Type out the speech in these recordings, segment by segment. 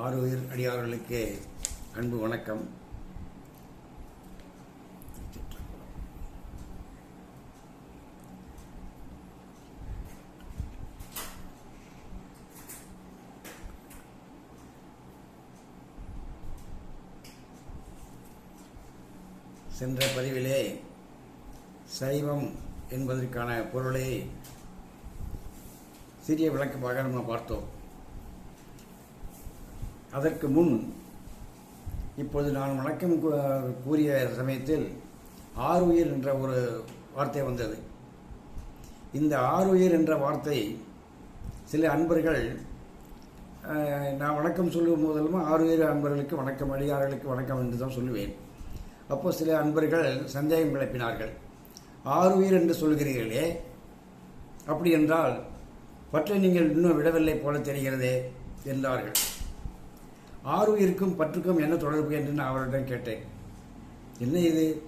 ஆறுயிர் அடியார்களுக்கு அன்பு வணக்கம். சென்ற பதிவிலே சைவம் என்பதற்கான பொருளை சிறிய விளக்கமாக நம்ம பார்த்தோம். அதற்கு முன் இப்போது நான் வணக்கம் கூ- கூறிய சமயத்தில் ஆறுயிர் என்ற ஒரு வார்த்தை வந்தது. இந்த ஆறுயிர் என்ற வார்த்தை சில அன்பர்கள் நான் வணக்கம் சொல்லும் போதெல்லாம் ஆறுயிர் அன்பர்களுக்கு வணக்கம் அடியார்களுக்கு வணக்கம் என்று தான் சொல்லுவேன். அப்போ சில அன்பர்கள் சந்தேகம் கிளப்பினார்கள். ஆறுயிர் என்று சொல்கிறீர்களே அப்படி என்றால் பற்றை நீங்கள் இன்னும் விடவில்லை போல தெரிகிறதே என்றார்கள். ஆறுயிருக்கும் பற்றுக்கும் என்ன தொடர்பு என்று நான் அவரிடம் கேட்டேன். என்ன இது?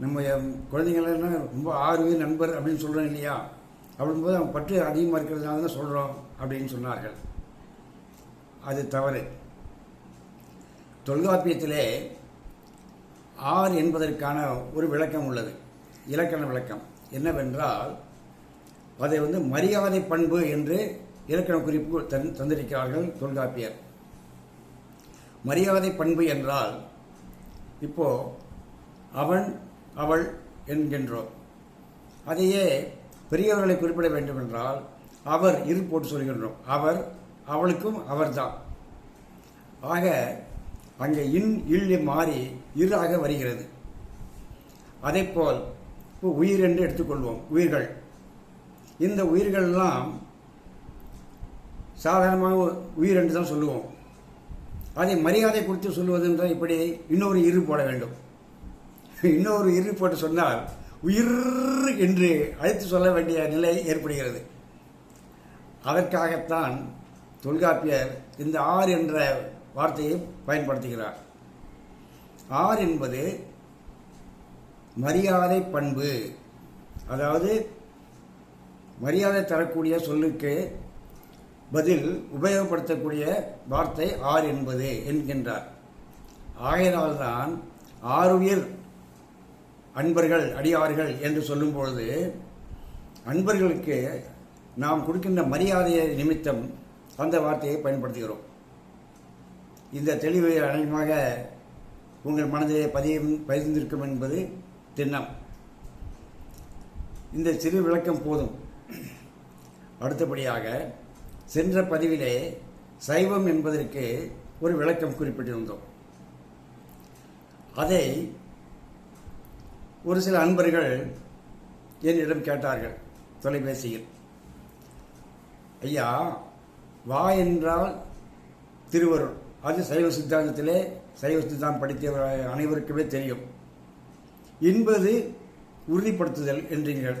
நம்ம குழந்தைங்களா குழந்தைங்களெல்லாம் ரொம்ப ஆறுயிர் நண்பர் அப்படின்னு சொல்கிறோம் இல்லையா? அப்படின்போது அவன் பற்று அதிகமாக இருக்கிறதுனால தான் சொல்கிறோம் அப்படின்னு சொன்னார்கள். அது தவறு. தொல்காப்பியத்திலே ஆர் என்பதற்கான ஒரு விளக்கம் உள்ளது. இலக்கண விளக்கம். என்னவென்றால் அதை வந்து மரியாதை பண்பு என்று இலக்கண குறிப்பு தந் தந்திருக்கிறார்கள் தொல்காப்பியர். மரியாதை பண்பு என்றால் இப்போ அவன் அவள் என்கின்றோம். அதையே பெரியவர்களை குறிப்பிட வேண்டும் என்றால் அவர் இரு போட்டு சொல்கின்றோம். அவர் அவளுக்கும் அவர்தான். ஆக அங்கே இன் இல் மாறி இராக வருகிறது. அதேபோல் இப்போ உயிர் என்று எடுத்துக்கொள்வோம். உயிர்கள். இந்த உயிர்கள்லாம் சாதாரணமாக உயிர் என்று தான் சொல்லுவோம். அதை மரியாதை குறித்து சொல்லுவது என்றால் இப்படி இன்னொரு இரு போட வேண்டும். இன்னொரு இரு போட்டு சொன்னால் உயிர் என்று அழைத்து சொல்ல வேண்டிய நிலை ஏற்படுகிறது. அதற்காகத்தான் தொல்காப்பியர் இந்த ஆர் என்ற வார்த்தையை பயன்படுத்துகிறார். ஆர் என்பது மரியாதை பண்பு. அதாவது மரியாதை தரக்கூடிய சொல்லுக்கு பதில் உபயோகப்படுத்தக்கூடிய வார்த்தை ஆர் என்பது என்கின்றார். ஆகையினால்தான் ஆறுயிர் அன்பர்கள் அடியார்கள் என்று சொல்லும் பொழுது அன்பர்களுக்கு நாம் கொடுக்கின்ற மரியாதையை நிமித்தம் அந்த வார்த்தையை பயன்படுத்துகிறோம். இந்த தெளிவு அநேகமாக உங்கள் மனதிலே பதியும் பதிந்திருக்கும் என்பது திண்ணம். இந்த சிறு விளக்கம் போதும். அடுத்தபடியாக சென்ற பதிவிலே சைவம் என்பதற்கு ஒரு விளக்கம் குறிப்பிட்டிருந்தோம். அதை ஒரு சில அன்பர்கள் என்னிடம் கேட்டார்கள் தொலைபேசியில். ஐயா வா என்றால் திருவருள். அது சைவ சித்தாந்தத்திலே சைவ சித்தாந்தம் படித்தவர் அனைவருக்குமே தெரியும். என்பது உறுதிப்படுத்துதல் என்றீர்கள்.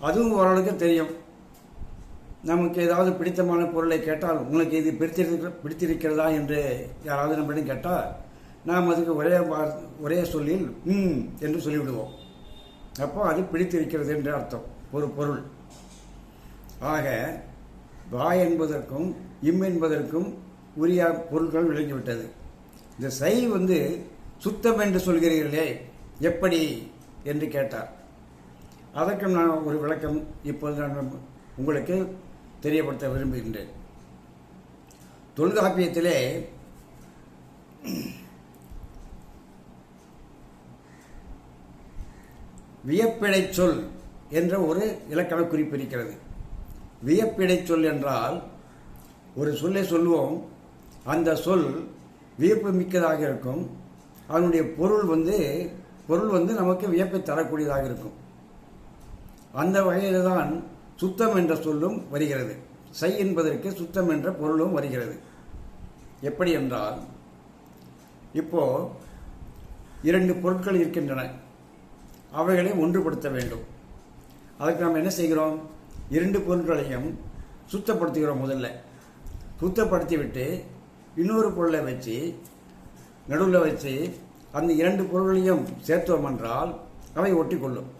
அதுவும் ஓரளவுக்கு தெரியும். நமக்கு ஏதாவது பிடித்தமான பொருளை கேட்டால் உங்களுக்கு இது பிடித்திருக்க பிடித்திருக்கிறதா என்று யாராவது நம்மிடம் கேட்டால் நாம் அதுக்கு ஒரே வா- ஒரே சொல்லில் ம் என்று சொல்லிவிடுவோம். அப்போ அது பிடித்திருக்கிறது என்று அர்த்தம் ஒரு பொருள். ஆக வா என்பதற்கும் இம் என்பதற்கும் உரிய பொருட்கள் விளங்கிவிட்டது. இந்த சை வந்து சுத்தம் என்று சொல்கிறீர்களே எப்படி என்று கேட்டார். அதற்கும் நான் ஒரு விளக்கம் இப்போது நான் உங்களுக்கு தெரியப்படுத்த விரும்புகின்றேன். தொல்காப்பியத்திலே வியப்பிடை சொல் என்ற ஒரு இலக்கண குறிப்பு இருக்கிறது. வியப்பிடை சொல் என்றால் ஒரு சொல்லை சொல்லுவோம் அந்த சொல் வியப்பு மிக்கதாக இருக்கும் அதனுடைய பொருள் வந்து பொருள் வந்து நமக்கு வியப்பை தரக்கூடியதாக இருக்கும். அந்த வகையில் தான் சுத்தம் என்ற சொல்லும் வருகிறது. சை என்பதற்கு சுத்தம் என்ற பொருளும் வருகிறது. எப்படி என்றால் இப்போ இரண்டு பொருட்கள் இருக்கின்றன. அவைகளை ஒன்றுபடுத்த வேண்டும். அதுக்கு நாம் என்ன செய்கிறோம்? இரண்டு பொருட்களையும் சுத்தப்படுத்துகிறோம் முதல்ல. சுத்தப்படுத்திவிட்டு இன்னொரு பொருளை வச்சு நடுவில் வச்சு அந்த இரண்டு பொருள்களையும் சேர்த்தோம் என்றால் அவை ஒட்டிக்கொள்ளும்.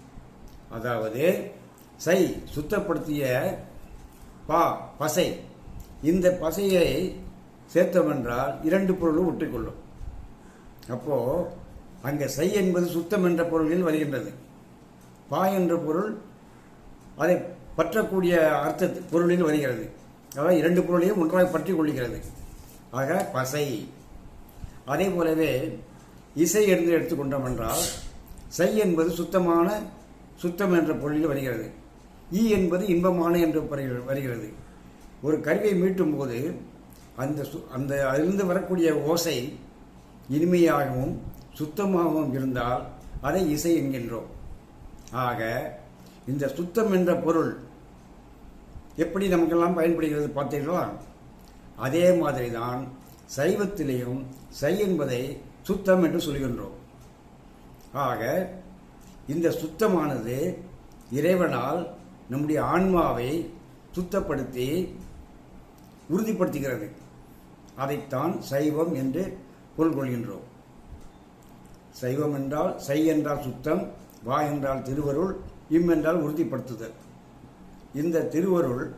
அதாவது சை சுத்தப்படுத்திய பா பசை. இந்த பசையை சேர்த்தமென்றால் இரண்டு பொருளும் ஒட்டிக்கொள்ளும். அப்போ அங்கே சை என்பது சுத்தம் என்ற பொருளில் வருகின்றது. பா என்ற பொருள் அதை பற்றக்கூடிய அர்த்த பொருளில் வருகிறது. அதாவது இரண்டு பொருளையும் ஒன்றாக பற்றி கொள்கிறது ஆக பசை. அதே போலவே இசை என்று எடுத்துக்கொண்டோம் என்றால் சை என்பது சுத்தமான சுத்தம் என்ற பொருளில் வருகிறது. ஈ என்பது இன்பமான என்று வருகிறது- வருகிறது. ஒரு கருவியை மீட்டும் போது அந்த சு- அந்த அதிலிருந்து வரக்கூடிய ஓசை இனிமையாகவும் சுத்தமாகவும் இருந்தால் அதை இசை என்கின்றோம். ஆக இந்த சுத்தம் என்ற பொருள் எப்படி நமக்கெல்லாம் பயன்படுகிறது பார்த்தீர்களா? அதே மாதிரி தான் சைவத்திலேயும் சை என்பதை சுத்தம் என்று சொல்கின்றோம். ஆக இந்த சுத்தமானது இறைவனால் நம்முடைய ஆன்மாவை சுத்தப்படுத்தி உறுதிப்படுத்துகிறது. அதைத்தான் சைவம் என்று பொருள் கொள்கின்றோம். சைவம் என்றால் சை என்றால் சுத்தம் வா என்றால் திருவருள் இம் என்றால் உறுதிப்படுத்துதல். இந்த திருவருள்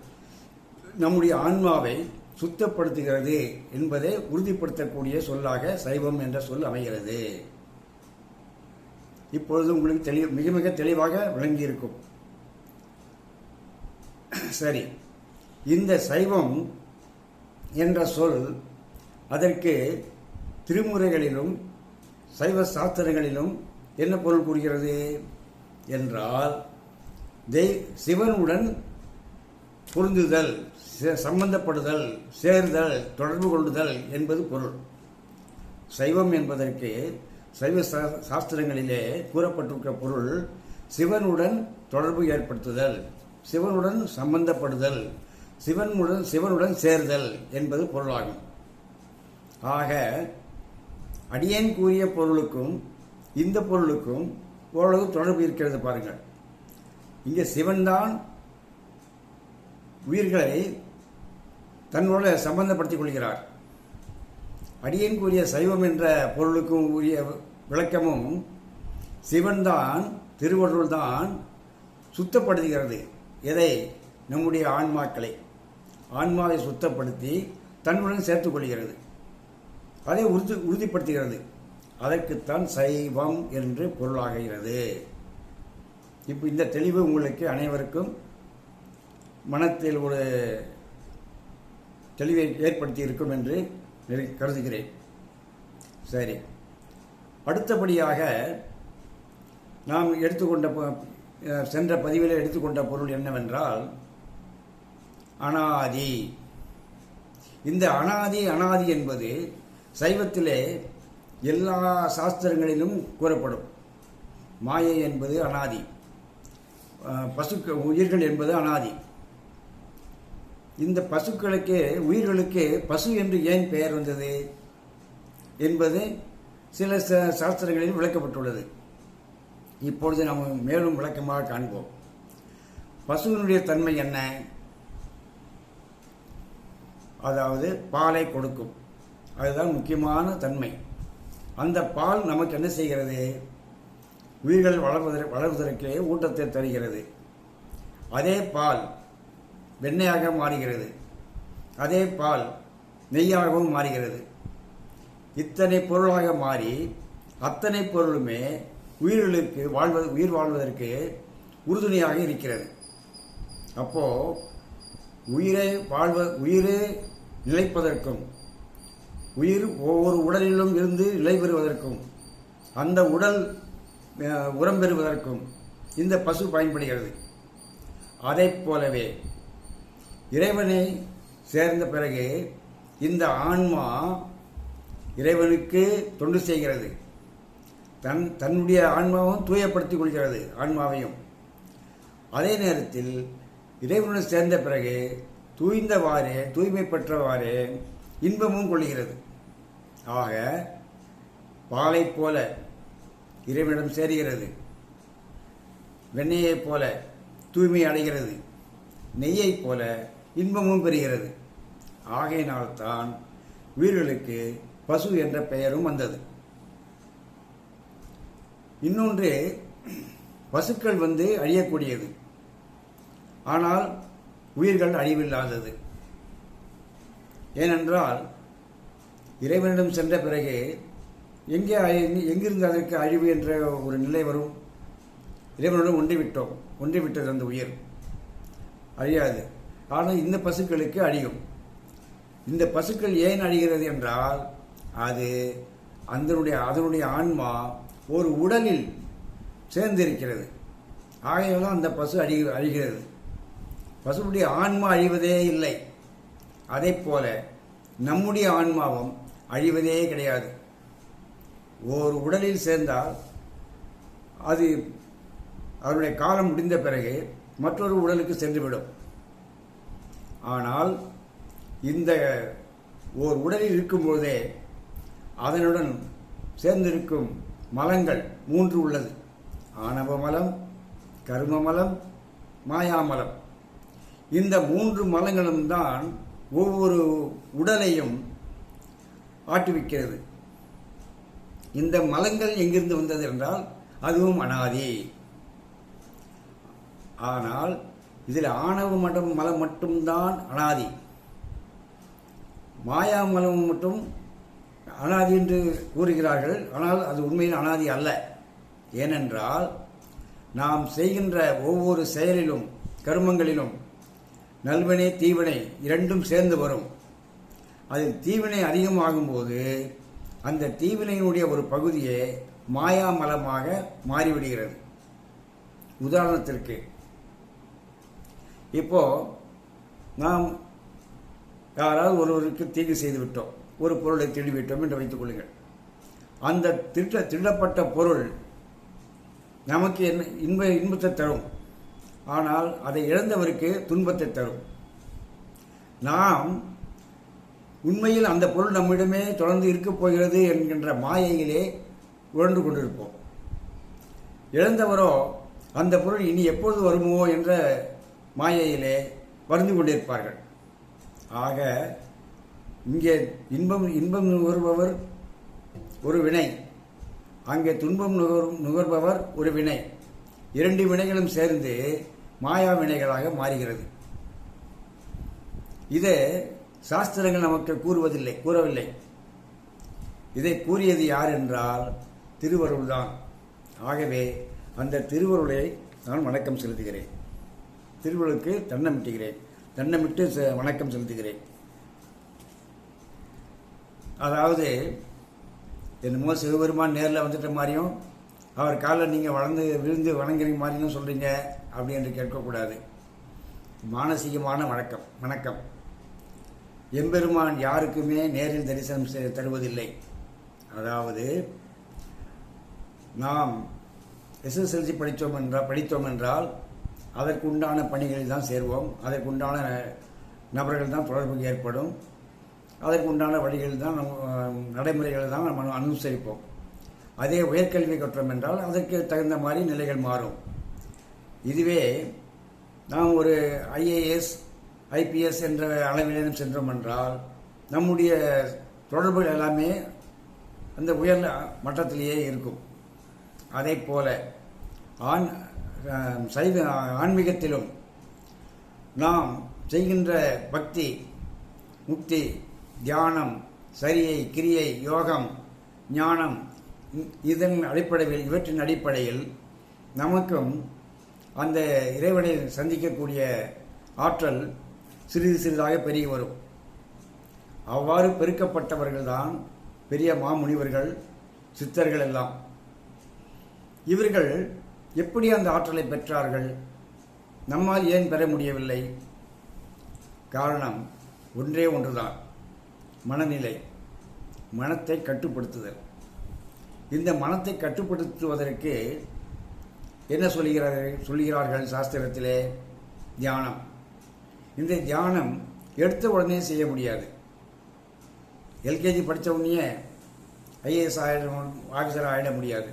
நம்முடைய ஆன்மாவை சுத்தப்படுத்துகிறது என்பதை உறுதிப்படுத்தக்கூடிய சொல்லாக சைவம் என்ற சொல் அமைகிறது. இப்பொழுது உங்களுக்கு தெளி மிக மிக தெளிவாக விளங்கியிருக்கும். சரி. இந்த சைவம் என்ற சொல் அதற்கு திருமுறைகளிலும் சைவ சாஸ்திரங்களிலும் என்ன பொருள் கூறுகிறது என்றால் தெய் சிவனுடன் பொருந்துதல் சே- சம்பந்தப்படுதல் சேர்தல் தொடர்பு கொள்ளுதல் என்பது பொருள். சைவம் என்பதற்கு சைவ சா- சாஸ்திரங்களிலே கூறப்பட்டிருக்க பொருள் சிவனுடன் தொடர்பு ஏற்படுத்துதல். சிவனுடன் சம்பந்தப்படுதல் சிவனுடன் சிவனுடன் சேர்தல் என்பது பொருளாகும். ஆக அடியேன் கூறிய பொருளுக்கும் இந்த பொருளுக்கும் ஓரளவு தொடர்பு இருக்கிறது பாருங்கள். இங்கே சிவன்தான் உயிர்களை தன்னோட சம்பந்தப்படுத்திக் கொள்கிறார். அடியேன் கூறிய சைவம் என்ற பொருளுக்கும் உரிய விளக்கமும் சிவன்தான் திருவருள்தான் சுத்தப்படுத்துகிறது. எதை? நம்முடைய ஆன்மாக்களை. ஆன்மாவை சுத்தப்படுத்தி தன்னுடன் சேர்த்துக் கொள்கிறது. அதை உறுதி உறுதிப்படுத்துகிறது. அதற்குத்தான் சைவம் என்று பொருளாகிறது. இப்போ இந்த தெளிவு உங்களுக்கு அனைவருக்கும் மனத்தில் ஒரு தெளிவை ஏற்படுத்தி இருக்கும் என்று கருதுகிறேன். சரி. அடுத்தபடியாக நாம் எடுத்துக்கொண்ட ப- சென்ற பதிவில் எடுத்துக்கொண்ட பொருள் என்னவென்றால் அனாதி. இந்த அனாதி அனாதி என்பது சைவத்திலே எல்லா சாஸ்திரங்களிலும் கூறப்படும். மாயை என்பது அனாதி. அஹ் பசுக்க உயிர்கள் என்பது அனாதி. இந்த பசுக்களுக்கு உயிர்களுக்கு பசு என்று ஏன் பெயர் வந்தது? என்பது சில ச- சாஸ்திரங்களில் விளக்கப்பட்டுள்ளது. இப்பொழுது நாம் மேலும் விளக்கமாக காண்போம். பசுவினுடைய தன்மை என்ன? அதாவது பாலை கொடுக்கும். அதுதான் முக்கியமான தன்மை. அந்த பால் நமக்கு என்ன செய்கிறது? உயிர்கள் வளர்வதற்கு வளர்வதற்கு ஊட்டத்தை தருகிறது. அதே பால் வெண்ணெயாக மாறுகிறது. அதே பால் நெய்யாகவும் மாறுகிறது. இத்தனை பொருளாக மாறி அத்தனை பொருளுமே உயிர்களுக்கு வாழ்வது உயிர் வாழ்வதற்கு உறுதுணையாக இருக்கிறது. அப்போ உயிரை வாழ்வ உயிரே நிலைப்பதற்கும் உயிர் ஒவ்வொரு உடலிலும் இருந்து நிலை பெறுவதற்கும் அந்த உடல் உரம் பெறுவதற்கும் இந்த பசு பயன்படுகிறது. அதைப் போலவே இறைவனை சேர்ந்த பிறகு இந்த ஆன்மா இறைவனுக்கு தொண்டு செய்கிறது. தன் தன்னுடைய ஆன்மாவும் தூயப்படுத்திக் கொள்கிறது ஆன்மாவையும். அதே நேரத்தில் இறைவனுடன் சேர்ந்த பிறகு தூய்ந்தவாறே தூய்மை பெற்றவாறே இன்பமும் கொள்கிறது. ஆக பாலைப் போல இறைவனிடம் சேருகிறது. வெண்ணெயைப் போல தூய்மை அடைகிறது. நெய்யைப் போல இன்பமும் பெறுகிறது. ஆகையினால்தான் உயிர்களுக்கு பசு என்ற பெயரும் வந்தது. இன்னொன்று பசுக்கள் வந்து அழியக்கூடியது. ஆனால் உயிர்கள் அழிவில்லாதது. ஏனென்றால் இறைவனிடம் சென்ற பிறகு எங்கே அழி- எங்கிருந்து அதற்கு அழிவு என்ற ஒரு நிலை வரும்? இறைவனுடன் ஒன்றிவிட்டோம். விட்டோம் விட்டது அந்த உயிர். அழியாது. ஆனால் இந்த பசுக்களுக்கு அழியும். இந்த பசுக்கள் ஏன் அழிகிறது என்றால் அது அதனுடைய அதனுடைய ஆன்மா ஒரு உடலில் சேர்ந்திருக்கிறது. ஆகையால் அந்த பசு அழி அழிகிறது. பசுவுடைய ஆன்மா அழிவதே இல்லை. அதே போல நம்முடைய ஆன்மாவும் அழிவதே கிடையாது. ஒரு உடலில் சேர்ந்தால் அது அவருடைய காலம் முடிந்த பிறகு மற்றொரு உடலுக்கு சென்றுவிடும். ஆனால் இந்த ஓர் உடலில் இருக்கும்போதே அதனுடன் சேர்ந்திருக்கும் மலங்கள் மூன்று உள்ளது. ஆணவ மலம் கரும மலம் மாயாமலம் இந்த மூன்று மலங்களும் தான் ஒவ்வொரு உடலையும் ஆட்டுவிக்கிறது. இந்த மலங்கள் எங்கிருந்து வந்தது என்றால் அதுவும் அனாதி. ஆனால் இதில் ஆணவ மடம் மலம் மட்டும்தான் அனாதி. மாயாமலம் மட்டும் அனாதி என்று கூறுகிறார்கள். ஆனால் அது உண்மையில் அனாதி அல்ல. ஏனென்றால் நாம் செய்கின்ற ஒவ்வொரு செயலிலும் கருமங்களிலும் நல்வினை தீவினை இரண்டும் சேர்ந்து வரும். அதில் தீவினை அதிகமாகும்போது அந்த தீவினையினுடைய ஒரு பகுதியே மாயாமலமாக மாறிவிடுகிறது. உதாரணத்திற்கு இப்போ நாம் யாராவது ஒருவருக்கு தீங்கு செய்து விட்டோம் ஒரு பொருளை திருடிவிட்டோம் என்று வைத்துக் கொள்ளுங்கள். அந்த திருட்ட திருடப்பட்ட பொருள் நமக்கு என்ன இன்ப இன்பத்தை தரும். ஆனால் அதை இழந்தவருக்கு துன்பத்தை தரும். நாம் உண்மையில் அந்த பொருள் நம்மிடமே தொடர்ந்து இருக்கப் போகிறது என்கின்ற மாயையிலே உழன்று கொண்டிருப்போம். இழந்தவரோ அந்த பொருள் இனி எப்பொழுது வருமோ என்ற மாயையிலே வருந்து கொண்டிருப்பார்கள். ஆக இங்கே இன்பம் இன்பம் நுகர்பவர் ஒரு வினை. அங்கே துன்பம் நுகர் நுகர்பவர் ஒரு வினை. இரண்டு வினைகளும் சேர்ந்து மாயா வினைகளாக மாறுகிறது. இதை சாஸ்திரங்கள் நமக்கு கூறுவதில்லை கூறவில்லை. இதை கூறியது யார் என்றால் திருவருள் தான். ஆகவே அந்த திருவருளை நான் வணக்கம் செலுத்துகிறேன். திருவருளுக்கு தன்னமிட்டுகிறேன். தன்னமிட்டு வணக்கம் செலுத்துகிறேன். அதாவது என்னமோ சிவபெருமான் நேரில் வந்துட்ட மாதிரியும் அவர் காலில் நீங்கள் வளர்ந்து விழுந்து வணங்குறீங்க மாதிரியும் சொல்கிறீங்க அப்படி என்று கேட்கக்கூடாது. மானசீகமான வணக்கம் வணக்கம். எம்பெருமான் யாருக்குமே நேரில் தரிசனம் தருவதில்லை. அதாவது நாம் எஸ்எஸ்எல்சி படித்தோம் என்றால் படித்தோம் என்றால் அதற்குண்டான பணிகளில் தான் சேர்வோம். அதற்குண்டான நபர்கள் தான் தொடர்பு ஏற்படும். அதற்கு உண்டான வழிகள் தான் நம்ம நடைமுறைகளை தான் நம்ம அனுசரிப்போம். அதே உயர்கல்வி கற்றோம் என்றால் அதற்கு தகுந்த மாதிரி நிலைகள் மாறும். இதுவே நாம் ஒரு ஐஏஎஸ் ஐபிஎஸ் என்ற அளவிலும் சென்றோம் என்றால் நம்முடைய தொடர்புகள் எல்லாமே அந்த உயர் மட்டத்திலேயே இருக்கும். அதே போல ஆண் சைவ ஆன்மீகத்திலும் நாம் செய்கின்ற பக்தி முக்தி தியானம் சரியை கிரியை யோகம் ஞானம் இதன் அடிப்படையில் இவற்றின் அடிப்படையில் நமக்கும் அந்த இறைவனை சந்திக்கக்கூடிய ஆற்றல் சிறிது சிறிதாக பெருகி வரும். அவ்வாறு பெருக்கப்பட்டவர்கள்தான் பெரிய மாமுனிவர்கள் சித்தர்கள் எல்லாம். இவர்கள் எப்படி அந்த ஆற்றலை பெற்றார்கள்? நம்மால் ஏன் பெற முடியவில்லை? காரணம் ஒன்றே ஒன்றுதான். மனநிலை மனத்தை கட்டுப்படுத்துதல். இந்த மனத்தை கட்டுப்படுத்துவதற்கு என்ன சொல்கிறார்கள் சொல்கிறார்கள் சாஸ்திரத்திலே? தியானம். இந்த தியானம் எடுத்த உடனே செய்ய முடியாது. எல்கேஜி படித்த உடனே ஐஏஎஸ் ஆகிட ஆஃபீஸர் ஆகிட முடியாது.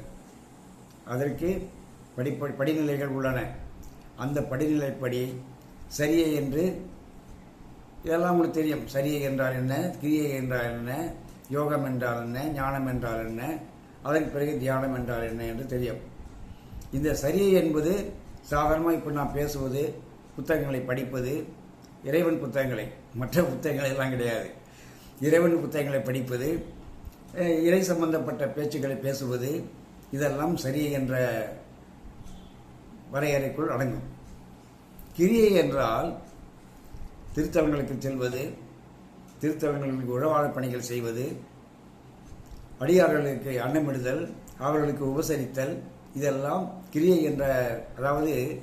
அதற்கு படிப்ப படிநிலைகள் உள்ளன. அந்த படிநிலைப்படி சரியை என்று இதெல்லாம் உங்களுக்கு தெரியும். சரியை என்றால் என்ன? கிரியை என்றால் என்ன? யோகம் என்றால் என்ன? ஞானம் என்றால் என்ன? அதற்கு பிறகு தியானம் என்றால் என்ன என்று தெரியும். இந்த சரியை என்பது சாதாரணமாக இப்போ நான் பேசுவது புத்தகங்களை படிப்பது இறைவன் புத்தகங்களை மற்ற புத்தகங்கள் எல்லாம் கிடையாது. இறைவன் புத்தகங்களை படிப்பது இறை சம்பந்தப்பட்ட பேச்சுக்களை பேசுவது இதெல்லாம் சரி என்ற வரையறைக்குள் அடங்கும். கிரியை என்றால் திருத்தலங்களுக்கு செல்வது திருத்தலங்களுக்கு உழவாளர் பணிகள் செய்வது அடியார்களுக்கு அன்னமிடுதல் அவர்களுக்கு உபசரித்தல் இதெல்லாம் கிரியை என்ற அதாவது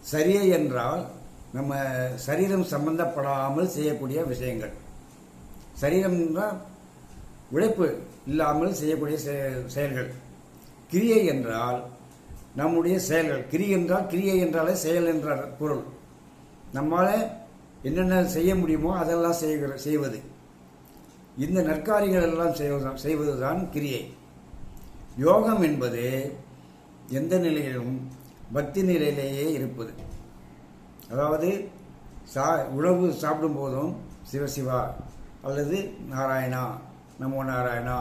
சரியை என்றால் நம்ம சரீரம் சம்பந்தப்படாமல் செய்யக்கூடிய விஷயங்கள். சரீரம் என்றால் உழைப்பு இல்லாமல் செய்யக்கூடிய செ- செயல்கள். கிரியை என்றால் நம்முடைய செயல்கள். கிரி என்றால் கிரியை என்றாலே செயல் என்ற பொருள். நம்மால என்னென்ன செய்ய முடியுமோ அதெல்லாம் செய்கிற செய்வது. இந்த நற்காரியங்கள் எல்லாம் செய்வதுதான் செய்வதுதான் கிரியை. யோகம் என்பது எந்த நிலையிலும் பக்தி நிலையிலேயே இருப்பது. அதாவது சா உணவு சாப்பிடும் போதும் சிவசிவா அல்லது நாராயணா நமோ நாராயணா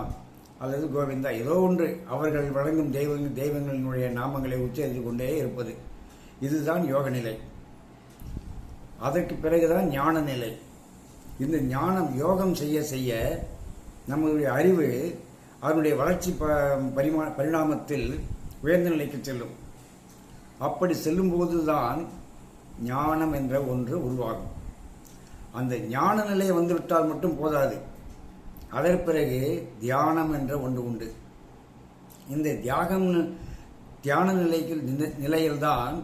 அல்லது கோவிந்தா ஏதோ ஒன்று அவர்கள் வழங்கும் தெய்வங்கள் தெய்வங்களினுடைய நாமங்களை உச்சரித்து கொண்டே இருப்பது. இதுதான் யோக நிலை அதற்கு பிறகுதான் ஞான நிலை இந்த ஞானம் யோகம் செய்ய செய்ய நம்மளுடைய அறிவு அதனுடைய வளர்ச்சி ப பரிமா பரிணாமத்தில் உயர்ந்த நிலைக்கு செல்லும். அப்படி செல்லும்போது தான் ஞானம் என்ற ஒன்று உருவாகும். அந்த ஞான நிலை வந்துவிட்டால் மட்டும் போதாது. அதற்கு பிறகு தியானம் என்ற ஒன்று உண்டு. இந்த தியாகம் தியான நிலைக்கு நிலையில்தான்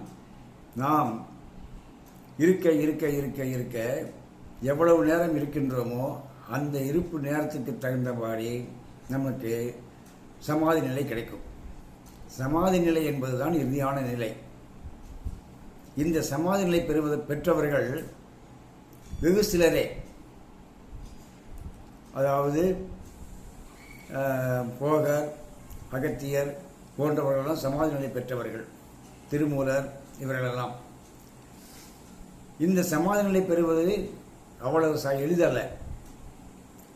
நாம் இருக்க இருக்க இருக்க இருக்க எவ்வளவு நேரம் இருக்கின்றோமோ அந்த இருப்பு நேரத்துக்கு தகுந்தபடி நமக்கு சமாதி நிலை கிடைக்கும். சமாதி நிலை என்பதுதான் இறுதியான நிலை. இந்த சமாதி நிலை பெறுவது பெற்றவர்கள் வெகு சிலரே. அதாவது போகர் அகத்தியர் போன்றவர்களெல்லாம் சமாதி நிலை பெற்றவர்கள். திருமூலர் இவர்களெல்லாம். இந்த சமாதி நிலை பெறுவது அவ்வளவு ச- எளிதல்ல.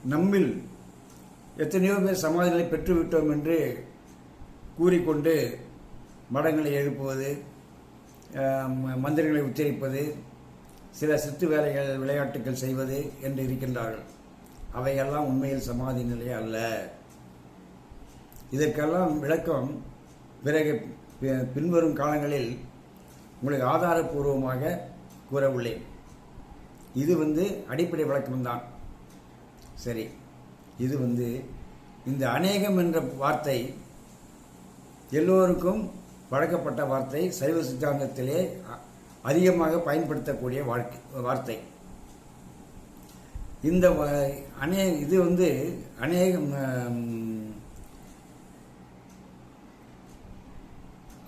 நம்மில் எத்தனையோ பேர் சமாதி நிலை பெற்றுவிட்டோம் என்று கூறிக்கொண்டு மடங்களை எழுப்புவது ம- மந்திரங்களை உச்சரிப்பது சில சித்து வேலைகள் விளையாட்டுகள் செய்வது என்று இருக்கின்றார்கள். அவையெல்லாம் உண்மையில் சமாதி நிலை அல்ல. இதற்கெல்லாம் விளக்கம் பிறகு பின்வரும் காலங்களில் உங்களுக்கு ஆதாரபூர்வமாக கூற உள்ளேன். இது வந்து அடிப்படை விளக்கம்தான். சரி இது வந்து இந்த அநேகம் என்ற வார்த்தை எல்லோருக்கும் வழங்கப்பட்ட வார்த்தை சைவ சித்தாந்தத்திலே அ- அதிகமாக பயன்படுத்தக்கூடிய வாழ்க்கை வார்த்தை. இந்த அநே இது வந்து அநேகம்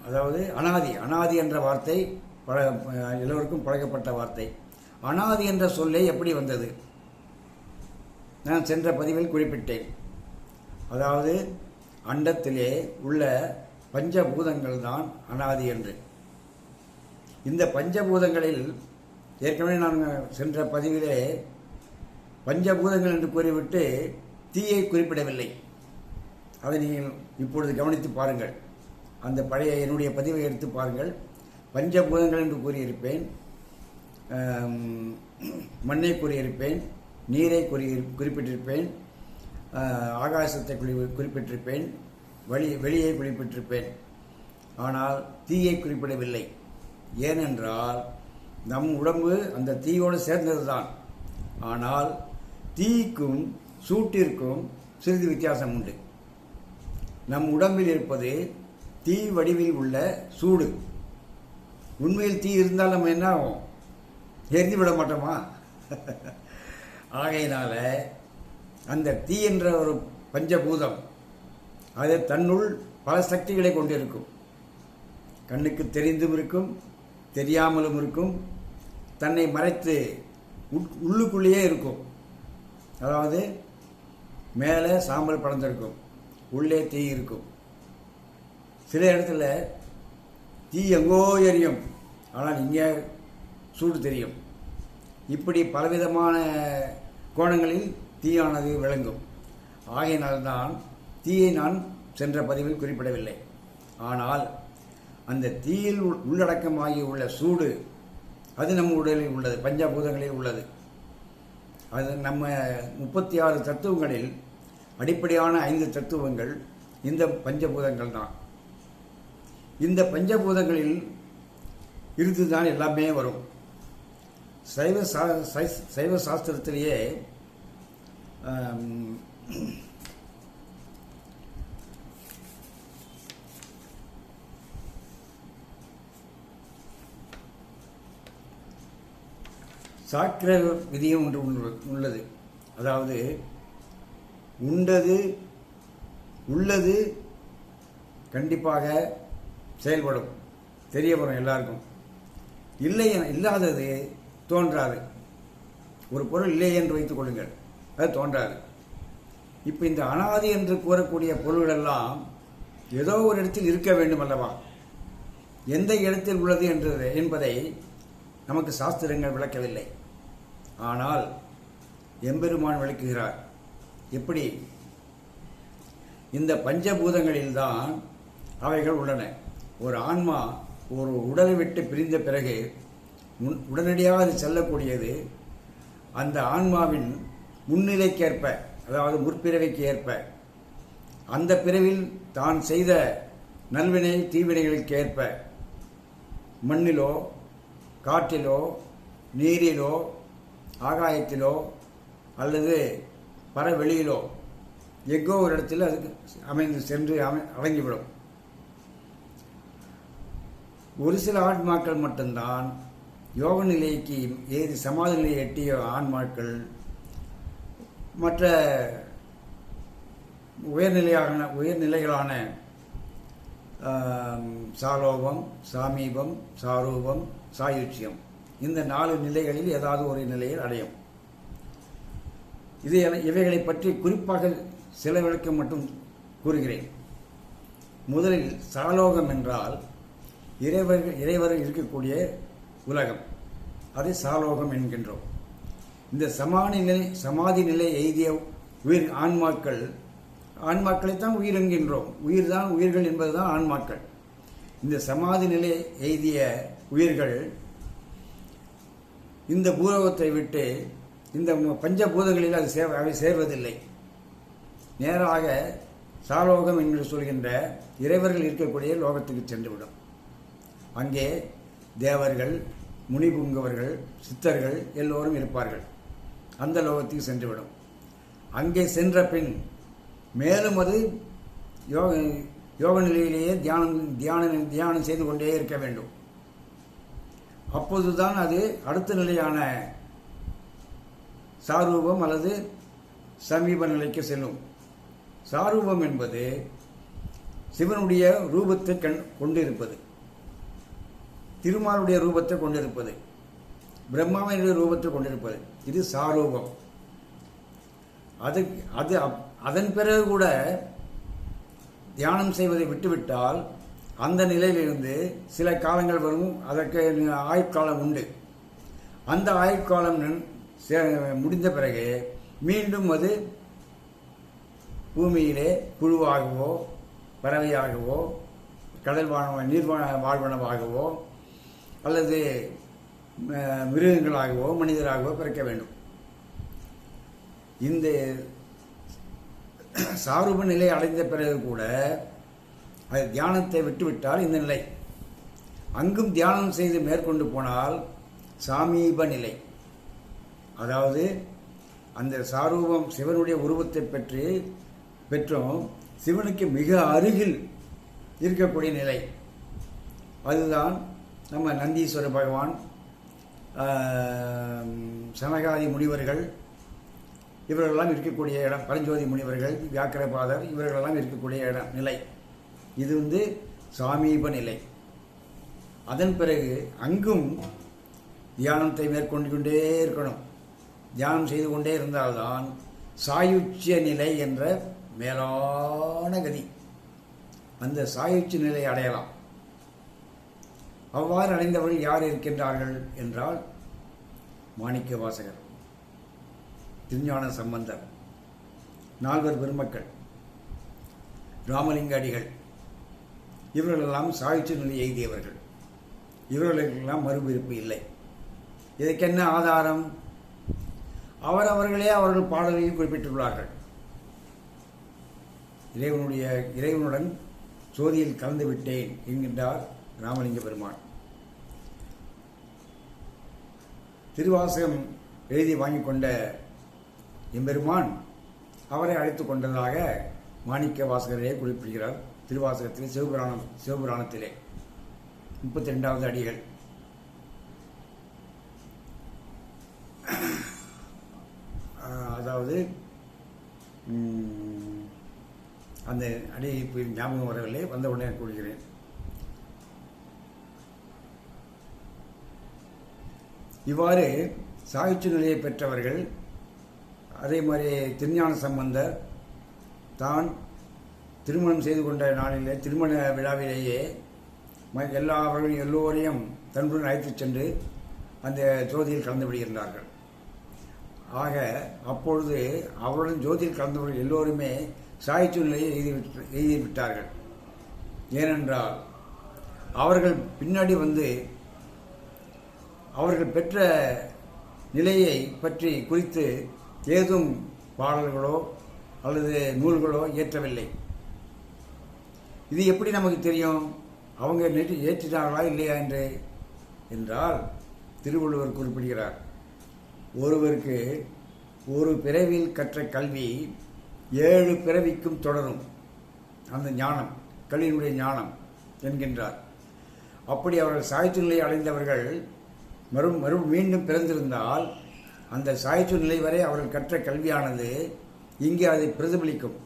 அதாவது அனாதி அனாதி என்ற வார்த்தை பழ எல்லோருக்கும் பழக்கப்பட்ட வார்த்தை. அனாதி என்ற சொல்லே எப்படி வந்தது? நான் சென்ற பதிவில் குறிப்பிட்டேன். அதாவது அண்டத்திலே உள்ள பஞ்சபூதங்கள் தான் அனாதி என்று. இந்த பஞ்சபூதங்களில் ஏற்கனவே நான் சென்ற பதிவிலே பஞ்சபூதங்கள் என்று கூறிவிட்டு தீயை குறிப்பிடவில்லை. அதை நீங்கள் இப்பொழுது கவனித்து பாருங்கள். அந்த பழைய என்னுடைய பதிவை எடுத்து பாருங்கள். பஞ்சபூதங்கள் என்று கூறியிருப்பேன் மண்ணை கூறியிருப்பேன் நீரை கூறி குறிப்பிட்டிருப்பேன் ஆகாசத்தை குறி குறிப்பிட்டிருப்பேன் வழி வெளியை குறிப்பிட்டிருப்பேன். ஆனால் தீயை குறிப்பிடவில்லை. ஏனென்றால் நம் உடம்பு அந்த தீயோடு சேர்ந்தது தான் ஆனால் தீக்கும் சூட்டிற்கும் சிறிது வித்தியாசம் உண்டு. நம் உடம்பில் இருப்பது தீ வடிவில் உள்ள சூடு. உண்மையில் தீ இருந்தால் நம்ம என்ன ஆகும்? எரிந்து விட மாட்டோமா? ஆகையினால அந்த தீ என்ற ஒரு பஞ்சபூதம் அது தன்னுள் பல சக்திகளை கொண்டிருக்கும். கண்ணுக்கு தெரிந்தும் இருக்கும் தெரியாமலும் இருக்கும் தன்னை மறைத்து உள்ளுக்குள்ளேயே இருக்கும். அதாவது மேலே சாம்பல் படர்ந்திருக்கும் உள்ளே தீ இருக்கும். சில இடத்துல தீ எங்கோ எரியும். ஆனால் இங்கே சூடு தெரியும். இப்படி பலவிதமான கோணங்களில் தீயானது விளங்கும். ஆகையினால்தான் தீயை நான் சென்ற பதிவில் குறிப்பிடவில்லை. ஆனால் அந்த தீயில் உள்- உள்ளடக்கமாகி உள்ள சூடு அது நம்ம உடலில் உள்ளது பஞ்சபூதங்களில் உள்ளது. அது நம்ம முப்பத்தி ஆறு தத்துவங்களில் அடிப்படையான ஐந்து தத்துவங்கள் இந்த பஞ்சபூதங்கள் தான் இந்த பஞ்சபூதங்களில் இருந்து தான் எல்லாமே வரும். சைவ சா சைவ சாஸ்திரத்திலேயே சாக்கிர விதியம் ஒன்று உள்ளது. அதாவது உண்டது உள்ளது கண்டிப்பாக செயல்படும். தெரிய வரும் எல்லாருக்கும். இல்லை இல்லாதது தோன்றாது. ஒரு பொருள் இல்லை என்று வைத்துக் கொள்ளுங்கள். அது தோன்றாது. இப்போ இந்த அனாதி என்று கூறக்கூடிய பொருள்களெல்லாம் ஏதோ ஒரு இடத்தில் இருக்க வேண்டும் அல்லவா? எந்த இடத்தில் உள்ளது என்றது என்பதை நமக்கு சாஸ்திரங்கள் விளக்கவில்லை. ஆனால் எம்பெருமான் விளக்குகிறார். எப்படி? இந்த பஞ்சபூதங்களில்தான் அவைகள் உள்ளன. ஒரு ஆன்மா ஒரு உடலை விட்டு பிரிந்த பிறகு முன் உடனடியாக அது செல்லக்கூடியது. அந்த ஆன்மாவின் முன்னிலைக்கேற்ப அதாவது முற்பிறவிக்கு ஏற்ப அந்த பிறவில் தான் செய்த நல்வினை தீவினைகளுக்கு ஏற்ப மண்ணிலோ காற்றிலோ நீரிலோ ஆகாயத்திலோ அல்லது பரவெளியிலோ எங்கோ ஒரு இடத்தில் அதுக்கு அமைந்து சென்று அமை அடங்கிவிடும். ஒரு சில ஆன்மாக்கள் மட்டும்தான் யோக நிலைக்கு ஏறி சமாதி நிலையை எட்டிய ஆன்மாக்கள். மற்ற உயர்நிலையான உயர்நிலைகளான சாலோபம் சாலோகம் சாமீபம் சாரூபம் சாயுட்சியம் இந்த நாலு நிலைகளில் ஏதாவது ஒரு நிலையில் அடையும். இது என- இவைகளை பற்றி குறிப்பாக சில விளக்கம் மட்டும் கூறுகிறேன். முதலில் சாலோகம் என்றால் இறைவர்கள் இறைவர்கள் இருக்கக்கூடிய உலகம். அதை சாலோகம் என்கின்றோம். இந்த சமாதி நிலை சமாதி நிலை எய்திய உயிர் ஆன்மாக்கள் ஆன்மாக்களைத்தான் உயிர் என்கின்றோம். உயிர் தான் உயிர்கள் என்பதுதான் ஆன்மாக்கள். இந்த சமாதி நிலை எய்திய உயிர்கள் இந்த பூலோகத்தை விட்டு இந்த பஞ்சபூதங்களில் அது சே அவை சேர்வதில்லை. நேராக சாலோகம் என்று சொல்கின்ற இறைவர்கள் இருக்கக்கூடிய லோகத்துக்கு சென்றுவிடும். அங்கே தேவர்கள் முனிபுங்கவர்கள் சித்தர்கள் எல்லோரும் இருப்பார்கள். அந்த லோகத்துக்கு சென்றுவிடும். அங்கே சென்ற பின் மேலும் அது யோக யோக நிலையிலேயே தியானம் தியானம் தியானம் செய்து கொண்டே இருக்க வேண்டும். அப்போதுதான் அது அடுத்த நிலையான சாரூபம் அல்லது சமீப நிலைக்கு செல்லும். சாரூபம் என்பது சிவனுடைய ரூபத்தை கண் கொண்டிருப்பது. திருமாலுடைய ரூபத்தை கொண்டிருப்பது பிரம்மாவினுடைய ரூபத்தை கொண்டிருப்பது. இது சாரூபம். அது அது அப்- அதன் பிறகு கூட தியானம் செய்வதை விட்டுவிட்டால் அந்த நிலையிலிருந்து சில காலங்கள் வரும் அதற்கு ஆயுட்காலம் உண்டு. அந்த ஆயுட்காலம் நின்- சே- முடிந்த பிறகு மீண்டும் அது பூமியிலே புழுவாகவோ பறவையாகவோ கடல் வாழ நீர்வாழ வாழ்வனவாகவோ அல்லது மிருகங்களாகவோ மனிதராகவோ பிறக்க வேண்டும். இந்த சாரூப நிலை அடைந்த பிறகு கூட அது தியானத்தை விட்டுவிட்டால் இந்த நிலை. அங்கும் தியானம் செய்து மேற்கொண்டு போனால் சாமீப நிலை. அதாவது அந்த சாரூபம் சிவனுடைய உருவத்தை பெற்று பெற்றோம் சிவனுக்கு மிக அருகில் இருக்கக்கூடிய நிலை. அதுதான் நம்ம நந்தீஸ்வர பகவான் சனகாதி முனிவர்கள் இவர்களெல்லாம் இருக்கக்கூடிய இடம் பரஞ்சோதி முனிவர்கள் வியாக்கிரபாதர் இவர்களெல்லாம் இருக்கக்கூடிய இடம் நிலை. இது வந்து சாமீப நிலை. அதன் பிறகு அங்கும் தியானத்தை மேற்கொண்டு கொண்டே இருக்கணும். தியானம் செய்து கொண்டே இருந்தால்தான் சாயுச்சிய நிலை என்ற மேலான கதி. அந்த சாயுச்சிய நிலை அடையலாம். அவ்வாறு அடைந்தவர்கள் யார் இருக்கின்றார்கள் என்றால் மாணிக்க வாசகர் திருஞான சம்பந்தர் நால்வர் பெருமக்கள் ராமலிங்க அடிகள் இவர்களெல்லாம் சாகித்ய நிலை எய்தியவர்கள் இவர்களுக்கெல்லாம் மறுபிறப்பு இல்லை. இதற்கென்ன ஆதாரம்? அவர் அவர்களே அவர்கள் பாடலில் குறிப்பிட்டுள்ளார்கள். இறைவனுடைய இறைவனுடன் சோதியில் கலந்து விட்டேன் என்கின்றார் ராமலிங்க பெருமான் திருவாசகம் எழுதி வாங்கி கொண்ட எம்பெருமான் அவரை அழைத்துக் கொண்டதாக மாணிக்க வாசகரே குறிப்பிடுகிறார். திருவாசகத்தில் சிவபுராணம் சிவபுராணத்திலே. முப்பத்தி ரெண்டாவது அடிகள். அதாவது அந்த அடியை ஞாபகம் வரவில்லை. வந்த உடனே கூறுகிறேன். இவ்வாறு சாகித்ய நிலையை பெற்றவர்கள் அதே மாதிரி திருஞான சம்பந்தர் தான் திருமணம் செய்து கொண்ட நாளிலே திருமண விழாவிலேயே ம- எல்லாவர்களும் எல்லோரையும் தன்னுடன் அழைத்துச் சென்று அந்த ஜோதியில் கலந்து விடுகின்றார்கள். ஆக அப்பொழுது அவருடன் ஜோதியில் கலந்தவர்கள் எல்லோருமே சாகித்ய நிலையை எழுதிவிட்டு எழுதிவிட்டார்கள் ஏனென்றால் அவர்கள் பின்னாடி வந்து அவர்கள் பெற்ற நிலையை பற்றி குறித்து ஏதும் பாடல்களோ அல்லது நூல்களோ இயற்றவில்லை. இது எப்படி நமக்கு தெரியும்? அவங்க நெற்றி ஏற்றினார்களா இல்லையா என்று? என்றால் திருவள்ளுவர் குறிப்பிடுகிறார். ஒருவருக்கு ஒரு பிறவியில் கற்ற கல்வி ஏழு பிறவிக்கும் தொடரும். அந்த ஞானம் கல்வியினுடைய ஞானம் என்கின்றார். அப்படி அவர்கள் சாய்த்து நிலையை அடைந்தவர்கள் மறு மறு மீண்டும் பிறந்திருந்தால் அந்த சாய்ச்சு நிலை வரை அவர்கள் கற்ற கல்வியானது இங்கே அதை பிரதிபலிக்கும்.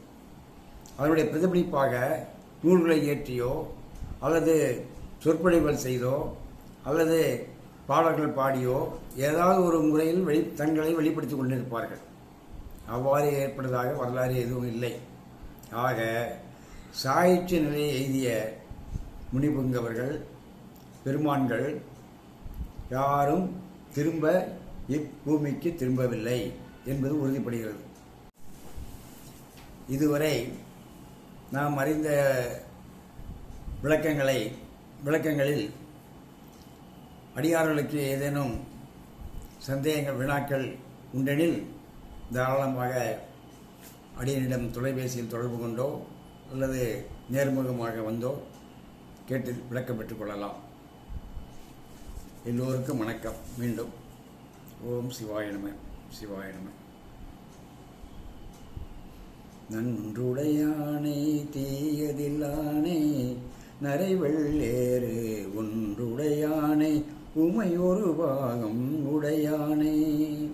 அதனுடைய பிரதிபலிப்பாக நூல்களை இயற்றியோ அல்லது சொற்பொழிவுகள் செய்தோ அல்லது பாடல்கள் பாடியோ ஏதாவது ஒரு முறையில் வெளி தங்களை வெளிப்படுத்திக் கொண்டிருப்பார்கள். அவ்வாறு ஏற்பட்டதாக வரலாறு எதுவும் இல்லை. ஆக சாயிற்று நிலையை எய்திய முனிபுங்கவர்கள் பெருமான்கள் யாரும் திரும்ப இப்பூமிக்கு திரும்பவில்லை என்பது உறுதிப்படுகிறது. இதுவரை நாம் அறிந்த விளக்கங்களை விளக்கங்களில் அடியார்களுக்கு ஏதேனும் சந்தேகங்கள் வினாக்கள் உண்டெனில் தாராளமாக அடியனிடம் தொலைபேசியில் தொடர்பு கொண்டோ அல்லது நேர்முகமாக வந்தோ கேட்டு விளக்கம் பெற்றுக்கொள்ளலாம் எல்லோருக்கும் வணக்கம். மீண்டும் ஓம் சிவாய நம சிவாய நம. நன்றுடையானே தீயதில்லானே நரைவெள்ளேறு ஒன்றுடையானே உமை ஒரு பாகம் உடையானே.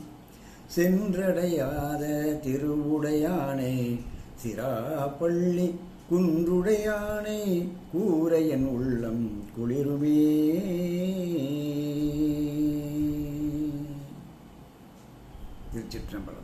சென்றடையாத திருவுடையானே சிராப்பள்ளி குன்றுடையானே கூரையன் உள்ளம் குளிருமே. திருச்சிற்றம்பலம்.